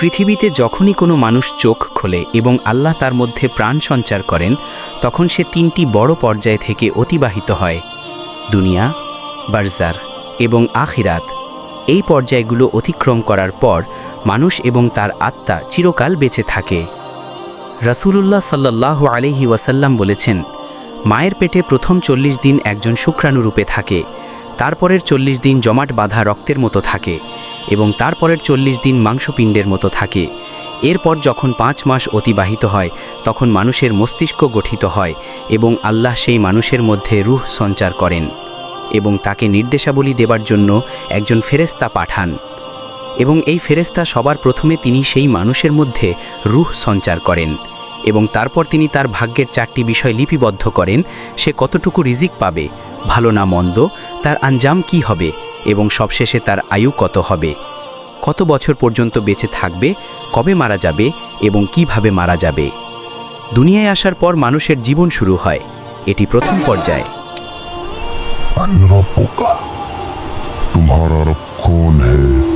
পৃথিবীতে যখনই কোনো মানুষ চোখ খোলে এবং আল্লাহ তার মধ্যে প্রাণ সঞ্চার করেন, তখন সে তিনটি বড় পর্যায় থেকে অতিবাহিত হয়, দুনিয়া, বারজার এবং আখিরাত। এই পর্যায়গুলো অতিক্রম করার পর মানুষ এবং তার আত্মা চিরকাল বেঁচে থাকে। রাসূলুল্লাহ সাল্লাহ আলহি ওয়াসাল্লাম বলেছেন, মায়ের পেটে প্রথম চল্লিশ দিন একজন শুক্রাণুরূপে থাকে, তারপরের চল্লিশ দিন জমাট বাঁধা রক্তের মতো থাকে। এবং তারপরের চল্লিশ দিন মাংসপিণ্ডের মতো থাকে। এরপর যখন পাঁচ মাস অতিবাহিত হয়, তখন মানুষের মস্তিষ্ক গঠিত হয় এবং আল্লাহ সেই মানুষের মধ্যে রুহ সঞ্চার করেন এবং তাকে নির্দেশাবলী দেবার জন্য একজন ফেরেস্তা পাঠান। এবং এই ফেরেস্তা সবার প্রথমে তিনি সেই মানুষের মধ্যে রুহ সঞ্চার করেন এবং তারপর তিনি তার ভাগ্যের চারটি বিষয় লিপিবদ্ধ করেন, সে কতটুকু রিজিক পাবে, ভালো না মন্দ, তার আঞ্জাম কি হবে এবং সবশেষে তার আয়ু কত হবে কত বছর পর্যন্ত বেঁচে থাকবে কবে মারা যাবে এবং কিভাবে মারা যাবে দুনিয়ায় আসার পর মানুষের জীবন শুরু হয় এটি প্রথম পর্যায় मन रब्बुका तुम्हारा रब कौन है